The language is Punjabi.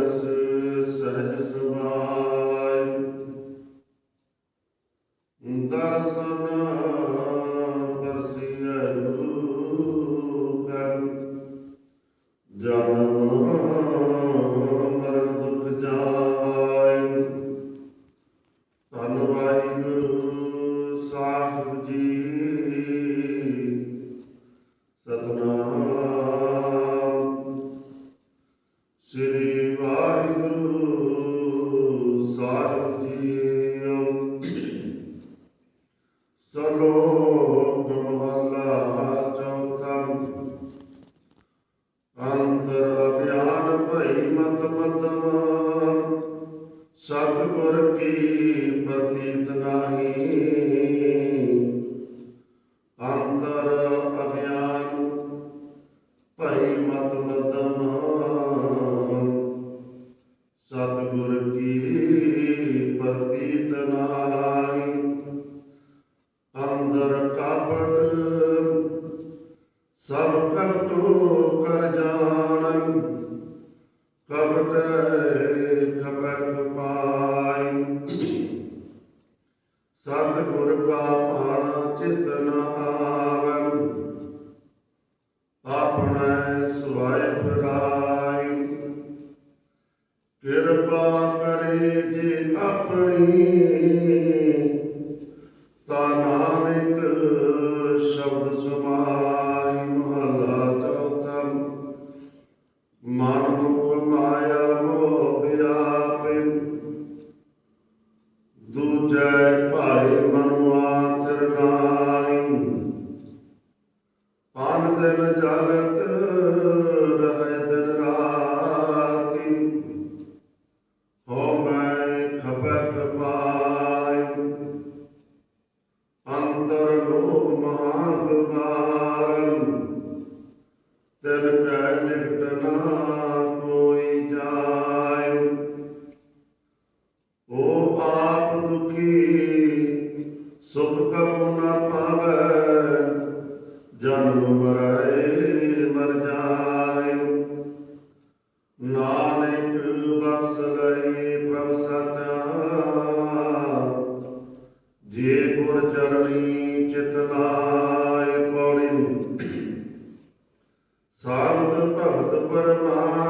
ਸਹਜ ਸੁਭਾਅ ਅੰਤਰ ਅਭਿਆਨ ਭਈ ਮਤ ਮਤਮ। ਸਤਿਗੁਰ ਕੀ ਪ੍ਰਤੀਤ ਨਾਹੀ। ਅੰਤਰ ਅਭਿਆਨ ਭਈ ਮਤ ਮਤਮ। ਸਭ ਕਟੋ ਕਰ ਜਾਣ ਕਪਟ ਖਪੈ ਖਪਾਈ। ਸਤ ਗੁਰ ਕਾ ਭਾਣਾ ਚਿਤ ਨ ਆਵਨ ਆਪਣੇ ਸੁਆਇ ਫਿਰਾਈ। ਕਿਰਪਾ ਕਰੇ ਜੇ ਆਪਣੀ ਦੂਜੈ ਭਾਈ ਮਨੁਆ ਤਿਰਨਾਈ ਪਾਨ ਦਿਨ ਜਲਤ ਰਹਿ ਦਿਨ ਰਾਤੀ। ਹੋ ਮੈਂ ਖਪੈ ਖਪਾਈ। ਅੰਤਰ ਲੋਭ ਮਾਗ ਮਾਰਨ ਤਿਨ ਕੈ ਨਿਕਟ ਨਾ ਕੋਈ ਜਾਇ ਉਹ ਦੁਖੀ, ਸੁਖ ਕਬੂ ਨਾ ਪਾਵੈ। ਜਨਮ ਮਰੈ ਮਰ ਜਾਇ ਨਾਨਕ ਬਖਸ਼ ਲਈ ਪ੍ਰਭ ਸਾਚਾ। ਜੇ ਗੁਰ ਚਰਣੀ ਚਿਤ ਪੌੜੀ। ਸਾਧ ਭਗਤ ਪਰਮਾ